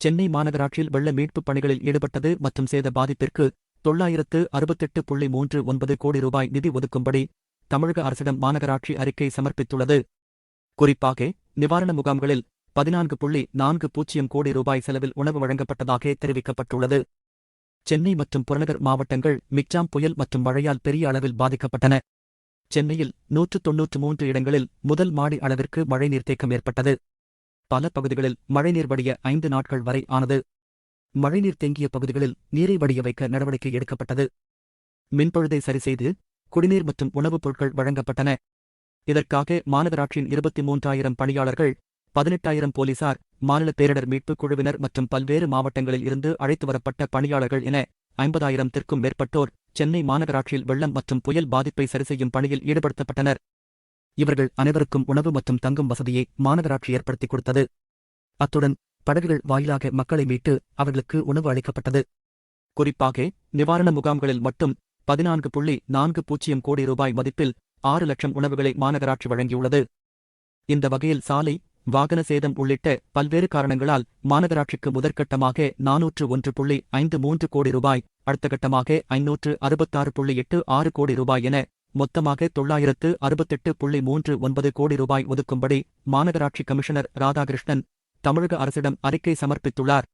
சென்னை மாநகராட்சியில் வெள்ள மீட்புப் பணிகளில் ஈடுபட்டது மற்றும் சேத பாதிப்பிற்கு தொள்ளாயிரத்து அறுபத்தெட்டு புள்ளி மூன்று ஒன்பது கோடி ரூபாய் நிதி ஒதுக்கும்படி தமிழக அரசிடம் மாநகராட்சி அறிக்கை சமர்ப்பித்துள்ளது. குறிப்பாக நிவாரண முகாம்களில் பதினான்கு புள்ளி நான்கு பூஜ்ஜியம் கோடி ரூபாய் செலவில் உணவு வழங்கப்பட்டதாக தெரிவிக்கப்பட்டுள்ளது. சென்னை மற்றும் புறநகர் மாவட்டங்கள் மிக்ஜாம் புயல் மற்றும் மழையால் பெரிய அளவில் பாதிக்கப்பட்டன. சென்னையில் நூற்று தொன்னூற்று மூன்று இடங்களில் முதல் மாடி அளவிற்கு மழைநீர் தேக்கம் ஏற்பட்டது. பல பகுதிகளில் மழைநீர் வடிய ஐந்து நாட்கள் வரை ஆனது. மழைநீர் தேங்கிய பகுதிகளில் நீரை வடிய வைக்க நடவடிக்கை எடுக்கப்பட்டது. மின்பழுதை சரிசெய்து குடிநீர் மற்றும் உணவுப் பொருட்கள் வழங்கப்பட்டன. இதற்காக மாநகராட்சியின் இருபத்தி மூன்றாயிரம் பணியாளர்கள் பதினெட்டாயிரம் போலீசார் மாநில பேரிடர் மீட்புக் குழுவினர் மற்றும் பல்வேறு மாவட்டங்களில் இருந்து அழைத்து வரப்பட்ட பணியாளர்கள் என ஐம்பதாயிரத்திற்கும் மேற்பட்டோர் சென்னை மாநகராட்சியில் வெள்ளம் மற்றும் புயல் பாதிப்பை சரிசெய்யும் பணியில் ஈடுபடுத்தப்பட்டனர். இவர்கள் அனைவருக்கும் உணவு மற்றும் தங்கும் வசதியை மாநகராட்சி ஏற்படுத்திக் கொடுத்தது. அத்துடன் படகுகள் வாயிலாக மக்களை மீட்டு அவர்களுக்கு உணவு அளிக்கப்பட்டது. குறிப்பாக நிவாரண முகாம்களில் மட்டும் பதினான்கு புள்ளி நான்கு பூஜ்ஜியம் கோடி ரூபாய் மதிப்பில் ஆறு லட்சம் உணவுகளை மாநகராட்சி வழங்கியுள்ளது. இந்த வகையில் சாலை வாகன சேதம் உள்ளிட்ட பல்வேறு காரணங்களால் மாநகராட்சிக்கு முதற்கட்டமாக நானூற்று ஒன்று புள்ளி ஐந்து மூன்று கோடி ரூபாய் அடுத்த கட்டமாக ஐநூற்று அறுபத்தாறு புள்ளி எட்டு ஆறு கோடி ரூபாய் என மொத்தமாக தொள்ளாயிரத்து அறுபத்தெட்டு புள்ளி மூன்று ஒன்பது கோடி ரூபாய் ஒதுக்கும்படி மாநகராட்சி கமிஷனர் ராதாகிருஷ்ணன் தமிழக அரசிடம் அறிக்கை சமர்ப்பித்துள்ளார்.